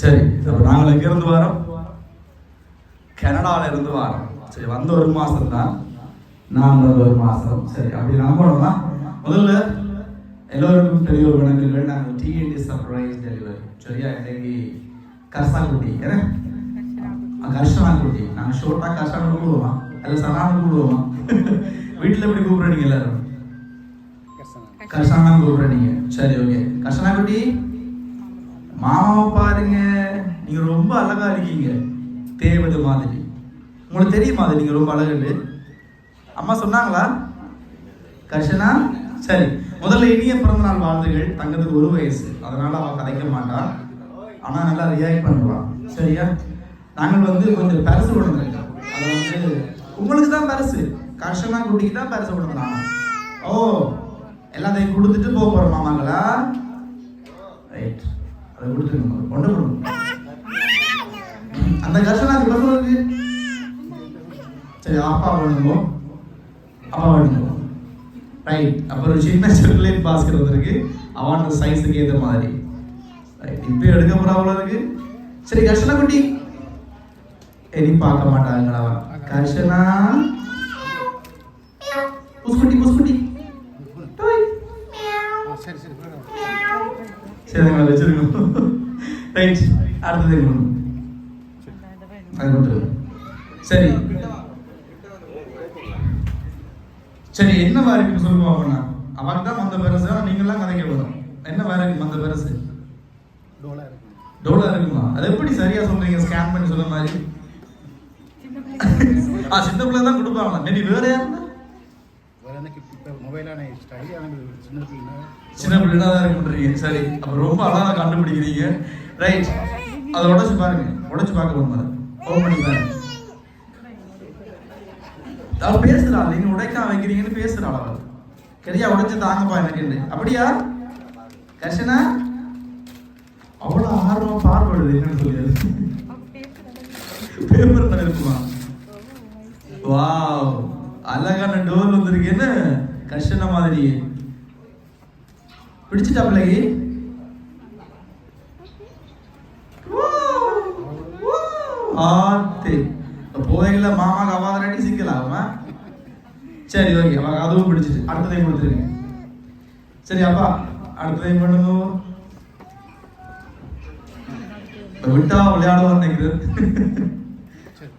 சரி அப்ப நாங்கள் எங்க இருந்து வரோம்? கனடால இருந்து வரோம். சரி வந்த ஒரு மாசம் தான் நான் வந்த ஒரு மாசம். சரி அப்படி நம்பணும்னா முதல்ல எல்லோருக்கும் பெரிய ஒரு வணக்கங்கள். நாங்கள் டிஎன்டி சர்ப்ரைஸ் டெலிவரி சரியா இன்னைக்கு கர்சாக்குட்டி என்ன? கர்ஷனாக்குட்டி நாங்கள் ஷோர்ட்டாக கர்ஷான்னு கூப்பிடுவோமா? அல்ல சனான்னு கூப்பிடுவோமா? வீட்டில் எப்படி கூப்பிடுறீங்க எல்லாரும்? கர்ஷனா கூப்பிடுறீங்க. சரி ஓகே கர்ஷனாக்குட்டி மாமாவை பாருங்க. நீங்க ரொம்ப அழகா இருக்கீங்க. தேவதை மாதிரி. உங்களுக்கு தெரியுமா அது? நீங்க ரொம்ப அழகு அம்மா சொன்னாங்களா? கர்ஷனா? சரி. முதல்ல இனிய பிறந்த நாள் வாழ்த்துகள். தங்கத்துக்கு ஒரு வயசு. அதனால அவ கதைக்க மாட்டா. ஆனா நல்லா ரியாக்ட் பண்ணுவான் சரியா? நாங்கள் வந்து கொஞ்சம் பரிசு கொடுத்துருக்கோம் அது வந்து உங்களுக்கு தான் பரிசு. கர்ஷனா குட்டிக்கு தான் பரிசு கொண்டு ஓ எல்லாத்தையும் கொடுத்துட்டு போக போறோம் மாமாங்களா? ரைட் அதை கொடுத்துருங்க கொண்டு கொடுங்க அந்த கர்ஷனாக்கு பதில் இருக்கு சரி அப்பா வேணுமோ அப்பா வேணுமோ ரைட் அப்புறம் ஒரு சின்ன சாக்லேட் பாஸ்கெட் வந்திருக்கு அவன் சைஸுக்கு ஏற்ற மாதிரி. ரைட் இப்போ எடுக்க போறாவளோ இருக்கு. சரி கர்ஷனா குட்டி. இனி பார்க்க மாட்டாங்களா கர்ஷனா புஸ்குட்டி புஸ்குட்டி சரி சரி போயிடும். சரி எங்களை வச்சிருக்கோம் ரைட் அடுத்தது கொடுத்துருங்க சரி. சரி என்ன வேற இருக்கு சொல்லுவோம் அப்படின்னா அவன் தான் மந்த பெருசு நீங்களாம் கதைக்க வரும் என்ன வேற இருக்கு மந்த பெருசு? டோலா இருக்கு. டோலா இருக்குமா? அது எப்படி சரியா சொல்றீங்க? ஸ்கேன் பண்ணி சொல்ற மாதிரி. ஆ சின்ன பிள்ளை தான் கொடுப்பாங்களா? மேபி வேற யாருன்னா? மொபைலான ஸ்டைல் சின்ன சின்ன பிள்ளைனா தான் சரி ரொம்ப கண்டுபிடிக்கிறீங்க. ரைட் அதை பாருங்க. பார்க்க அதை. ஓப்பன் பண்ணி பாருங்க. அவ பேசுறா. நீங்க உடைக்கா வைக்கிறீங்கன்னு பேசுறா அவ. கரியா உடைச்சு தாங்கப்பா அப்படியா? கர்ஷனா? அவ்வளவு ஆர்வம் பார்வையிடுது என்னன்னு சொல்லியாது பேப்பர் இருக்குமா? வாவ் அழகான டோர் வந்திருக்கு. என்ன? கர்ஷனா மாதிரி. பிடிச்சிட்டா பிள்ளைக்கு ஆத்து. போதையில மாமாக்கு அவாத ரெடி சிக்கலாமா சரி ஓகே அதுவும் பிடிச்சிட்டு அடுத்ததையும் கொடுத்துருங்க. சரி அப்பா அடுத்ததையும் பண்ணுங்க. விட்டா விளையாடுவான்னு நினைக்கிறேன். சரி.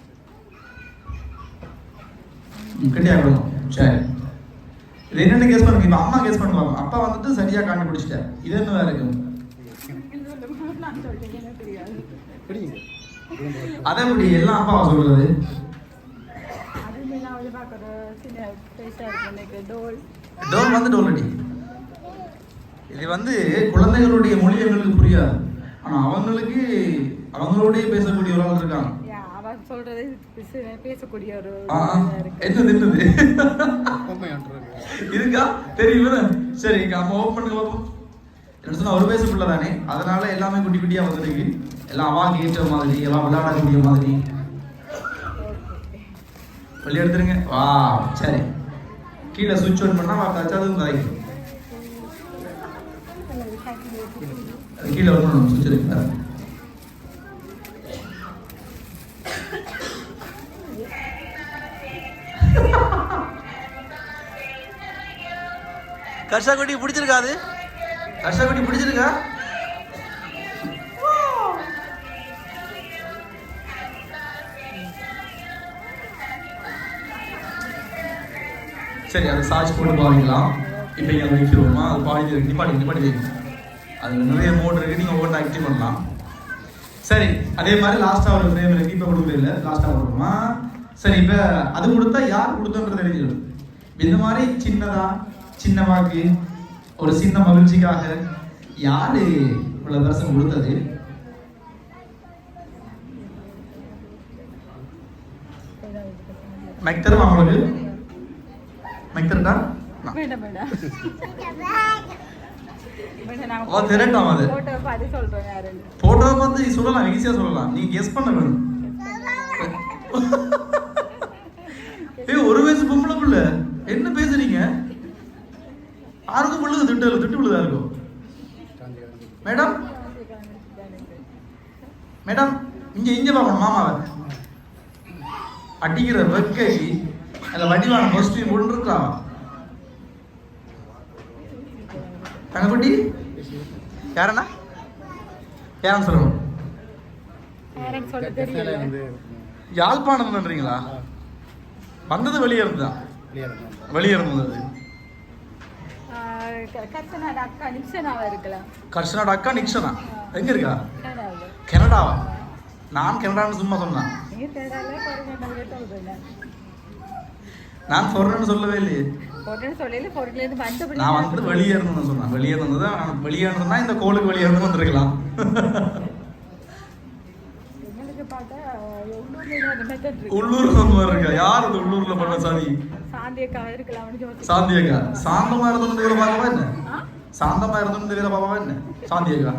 கட்டியா கொடுங்க. சரி. இது என்னன்னு கேஸ் பண்ணுங்க. இப்போ அம்மா கேஸ் பண்ணுவாங்க. அப்பா வந்துட்டு சரியா கண்டுபிடிச்சிட்டேன் இது என்ன வேற இருக்கு? பிடிங்க அதை எப்படி எல்லாம் அப்பாவை சொல்றது? டோல் வந்து டோலடி இது வந்து குழந்தைகளுடைய மொழி எங்களுக்கு புரியாது. ஆனா அவங்களுக்கு அவங்களோடய பேசக்கூடிய ஒரு ஆள் இருக்காங்க. சொல்றது பேசக்கூடிய ஒரு இருக்கு. என்னது என்னது? பொம்மை ஆண்டுறது இருக்கா? தெரியுமா சரி இங்க அம்மா ஓப்பன் பண்ணுங்க பாப்போம். என்ன சொன்னா ஒரு வயசு பிள்ளை தானே அதனால எல்லாமே குட்டி குட்டியா வந்திருக்கு எல்லாம் அவாக்கு ஏற்ற மாதிரி எல்லாம் விளையாடக்கூடிய மாதிரி. வெளியே எடுத்துருங்க. வா சரி. கீழே சுவிட்ச் ஆன் பண்ணா வா அதுவும் கதைக்கும் அது கீழே வரணும் சுவிட்ச் இருக்கு கர்ஷா குட்டி பிடிச்சிருக்கா அது? கர்ஷா குட்டி பிடிச்சிருக்கா? சரி அதை சார்ஜ் போட்டு பாவிக்கலாம். இப்போ இங்கே வைக்கிறோமா அது பாடி நிப்பாடி நிப்பாடி வைக்கணும் அது நிறைய மோட் இருக்கு. நீங்கள் ஒவ்வொன்று ஆக்டிவ் பண்ணலாம். சரி அதே மாதிரி லாஸ்ட்டாக ஒரு ஃப்ரேம் இருக்கு. இப்போ கொடுக்கல லாஸ்ட்டாக கொடுக்குமா சரி இப்போ அது கொடுத்தா யார் கொடுத்தோன்றது தெரிஞ்சிடும் இந்த மாதிரி சின்னதாக சின்ன வாக்கு ஒரு சின்ன மகிழ்ச்சிக்காக யாரு இவ்வளவு தரிசனம் கொடுத்தது? மைக் தருமா உங்களுக்கு? மைக் ஓ, திரட்டும் அது. photo பார்த்து சொல்லலாம் ஈஸியா சொல்லலாம். நீங்க கெஸ் பண்ண வேணும். ஏய் ஒரு வயசு பொம்பளை பிள்ளை என்ன பேசுறீங்க திட்டு திட்டு விழுதா இருக்கும் மேடம்? மேடம் இங்க இங்க பார்க்கணும் மாமாவை. அடிக்கிற வெக்கை அதில் வடிவான கொஸ்டின் கொண்டு இருக்கலாம் தங்கக்குட்டி யாரண்ணா? யாரும் சொல்லணும் யாருன்னு சொல்ல கெஸ்டால தெரியல. வந்து யாழ்ப்பாணம்ன்றீங்களா வந்தது வெளியே இருந்துதான் வெளியே இருந்தது கத்தனாட அக்கா நிக்ஷனாவா இருக்கலாம் கர்ஷனோட அக்கா நிக்ஷனா எங்க இருக்கா? கனடாவா? நான் கனடான்னு சும்மா சொன்னேன் நான் சொல்றேன்னு சொல்லவே இல்லையே. நான் வந்து வெளியே இருந்தேன்னு சொன்னேன் வெளியே இருந்தது வெளியே இருந்ததுன்னா இந்த கோளுக்கு வெளியே இருந்து வந்திருக்கலாம். மெத்தட் இருக்கு. யார் உள்ளூர்ல பண்ண சாதி? சாந்தியக்கா இருக்கலாம்னு யோசிச்சு சாந்தியக்கா. சாந்தமா பாக்கவா என்ன? ஆ? சாந்தமா இருந்தது வேற பாப்பாவா என்ன? சாந்தியக்கா.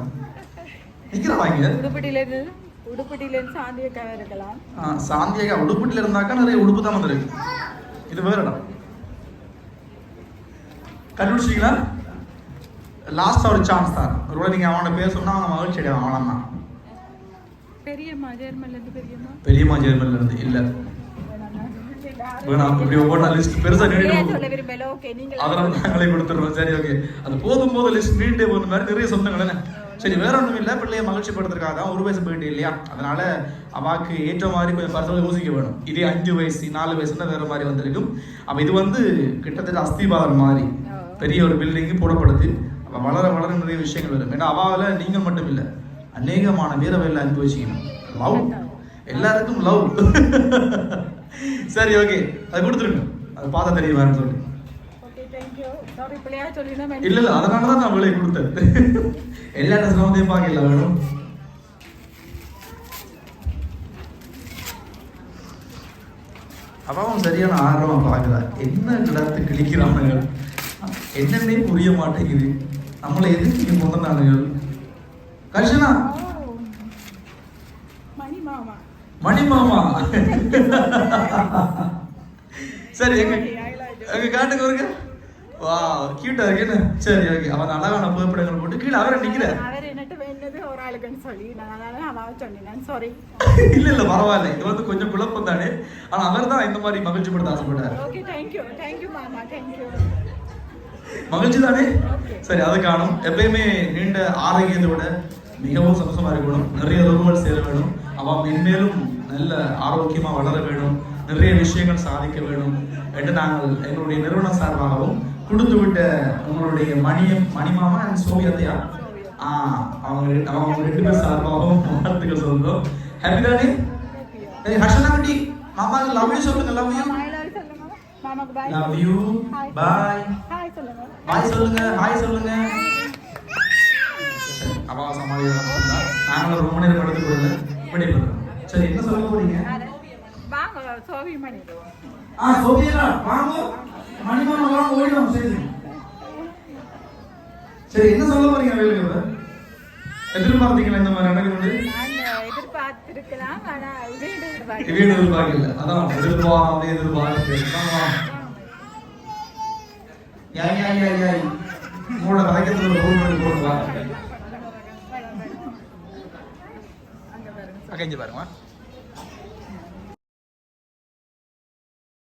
உடுப்பட்டியில இருந்து உடுப்பட்டியில இருந்து இருக்கலாம். சாந்தியக்கா உடுப்புட்டில இருந்தாக்கா நிறைய உடுப்பு தான் வந்திருக்கு. இது வேற இடம். கண்டுபிடிச்சிங்களா லாஸ்ட் ஒரு சான்ஸ் தான். ஒருவேளை நீங்க அவனோட பேர் சொன்னா அவங்க மகிழ்ச்சி அடைவான் அவன் பெரியம்மா ஜெர்மன்ல இருந்து பெரியம்மா? பெரியம்மா ஜெர்மன்ல இருந்து இல்ல. இப்படி லிஸ்ட் பெருசா நீங்க அதெல்லாம் நாங்களே கொடுத்துருவோம் சரி ஓகே அது போதும் போது லிஸ்ட் நீண்டே போகிற மாதிரி நிறைய சொந்தங்கள் சரி வேற ஒன்றும் இல்லை. பிள்ளைய மகிழ்ச்சி படுத்துறதுக்காக தான் ஒரு வயசு போயிட்டு இல்லையா? அதனால அவாக்கு ஏற்ற மாதிரி கொஞ்சம் பர்சனல் யோசிக்க வேணும். இதே அஞ்சு வயசு நாலு வயசுனா வேற மாதிரி வந்திருக்கும். அப்ப இது வந்து கிட்டத்தட்ட அஸ்திபாரம் மாதிரி. பெரிய ஒரு பில்டிங்கு போடப்படுது. அப்ப வளர வளர நிறைய விஷயங்கள் வரும். ஏன்னா அவாவில் நீங்கள் மட்டும் இல்லை. அநேகமான வீரவையில் அனுபவிச்சிக்கணும். லவ் எல்லாருக்கும் லவ் சரி ஓகே அது கொடுத்துருங்க. அது பார்த்தா தெரியுமான்னு சொல்லி இல்ல இல்ல அதனால தான் நான் விலை கொடுத்தேன். எல்லா ட்ரெஸ்லாம் பார்க்கல வேணும். அப்பாவும் சரியான ஆர்வமா பார்க்கல என்ன கிடத்து கிழிக்கிறானுங்க? என்னன்னே புரிய மாட்டேங்குது. நம்மளை எதுக்கு கர்ஷனா மணி மாமா மணி மாமா சரி எங்க எங்க காட்டுக்கு வருங்க. வா கியூட்டா இருக்கு சரி ஓகே அவன் அழகான புகைப்படங்கள் போட்டு கீழே அவரை நிக்கிறார் இல்ல இல்ல பரவாயில்ல. இது வந்து கொஞ்சம் குழப்பம் தானே. ஆனா அவர் தான் இந்த மாதிரி மகிழ்ச்சி படுத்த ஆசைப்பட்டார் மகிழ்ச்சி தானே? சரி அது காணும். எப்பயுமே நீண்ட ஆரோக்கியத்தோட மிகவும் சந்தோஷமா இருக்கணும். நிறைய ரோகங்கள் சேர வேணும். அவன் மென்மேலும் நல்ல ஆரோக்கியமா வளர வேணும் நிறைய விஷயங்கள் சாதிக்க வேணும் என்று நாங்கள் எங்களுடைய நிறுவனம் சார்பாகவும் கொடுத்து விட்ட உங்களுடைய மணியம் மணிமாமா அண்ட் சோவியத்தையா ஆ அவங்க ரெண்டு- அவங்க ரெண்டு பேர் சார்பாகவும் வாழ்த்துக்கள் சொல்றோம். ஹாப்பி தானே ஹர்ஷனா குட்டி மாமாக்கு லவ் யூ சொல்லுங்க love you love you bye bye சொல்லுங்க. ஹாய் சொல்லுங்க. சரி அப்பா சமாளிக்கலாம் நாங்களும் ரொம்ப நேரம் எடுத்து விடைபெறுறோம் சரி என்ன சொல்ல போறீங்க? வாங்க சோவி மணி. ஆ சோபியா வாங்க. மணிமாமா வாங்க ஓடிடும் சரி. சரி என்ன சொல்ல போறீங்க வேலுக்கு இப்ப எதிர்பார்த்தீங்களா இந்த மாதிரி நடக்குது? நான் எதிர்பார்த்திருக்கலாம் ஆனா இதே எதிர்பார்க்க வீடு எதிர்பார்க்கல. அதான் எதிர்பார்த்து ஆமா. யாய் யாய் யாய் யாய். உங்களோட வழக்கத்தில் ஒரு ரூல் பண்ணி போடுவா அங்க பாருங்க.